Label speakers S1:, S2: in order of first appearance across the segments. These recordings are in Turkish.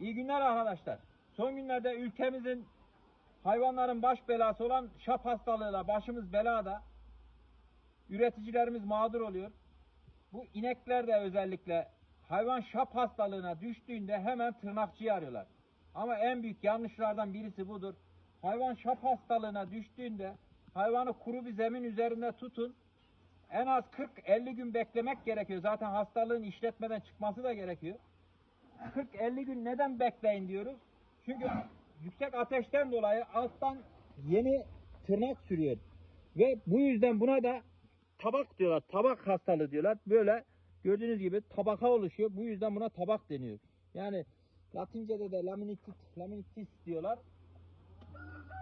S1: İyi günler arkadaşlar. Son günlerde ülkemizin hayvanların baş belası olan şap hastalığıyla başımız belada. Üreticilerimiz mağdur oluyor. Bu inekler de özellikle hayvan şap hastalığına düştüğünde hemen tırnakçıyı arıyorlar. Ama en büyük yanlışlardan birisi budur. Hayvan şap hastalığına düştüğünde hayvanı kuru bir zemin üzerinde tutun. En az 40-50 gün beklemek gerekiyor. Zaten hastalığın işletmeden çıkması da gerekiyor. 40-50 gün neden bekleyin diyoruz? Çünkü yüksek ateşten dolayı alttan yeni tırnak sürüyor. Ve bu yüzden buna da tabak diyorlar. Tabak hastalığı diyorlar. Böyle gördüğünüz gibi tabaka oluşuyor. Bu yüzden buna tabak deniyor. Yani Latince'de de laminitis, laminitis diyorlar.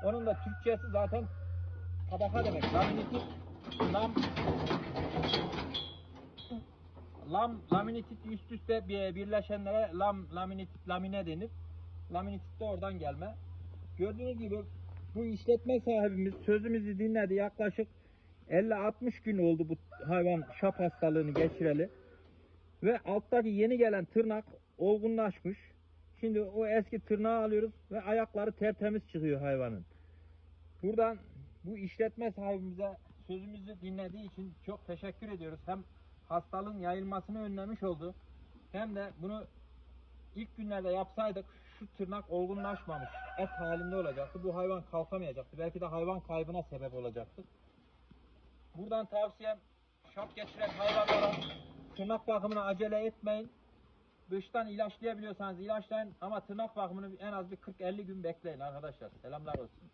S1: Onun da Türkçesi zaten tabaka demek. Laminitis, lam, lam, laminitit üst üste bir- birleşenlere lam, laminitit, lamine denir. Laminitit de oradan gelme. Gördüğünüz gibi bu işletme sahibimiz sözümüzü dinledi. Yaklaşık 50-60 gün oldu bu hayvan şap hastalığını geçireli. Ve alttaki yeni gelen tırnak olgunlaşmış. Şimdi o eski tırnağı alıyoruz ve ayakları tertemiz çıkıyor hayvanın. Buradan bu işletme sahibimize sözümüzü dinlediği için çok teşekkür ediyoruz. Hem hastalığın yayılmasını önlemiş oldu. Hem de bunu ilk günlerde yapsaydık şu tırnak olgunlaşmamış et halinde olacaktı. Bu hayvan kalkamayacaktı. Belki de hayvan kaybına sebep olacaktı. Buradan tavsiyem şap geçiren hayvanlara tırnak bakımına acele etmeyin. Dıştan ilaçlayabiliyorsanız ilaçlayın ama tırnak bakımını en az bir 40-50 gün bekleyin arkadaşlar. Selamlar olsun.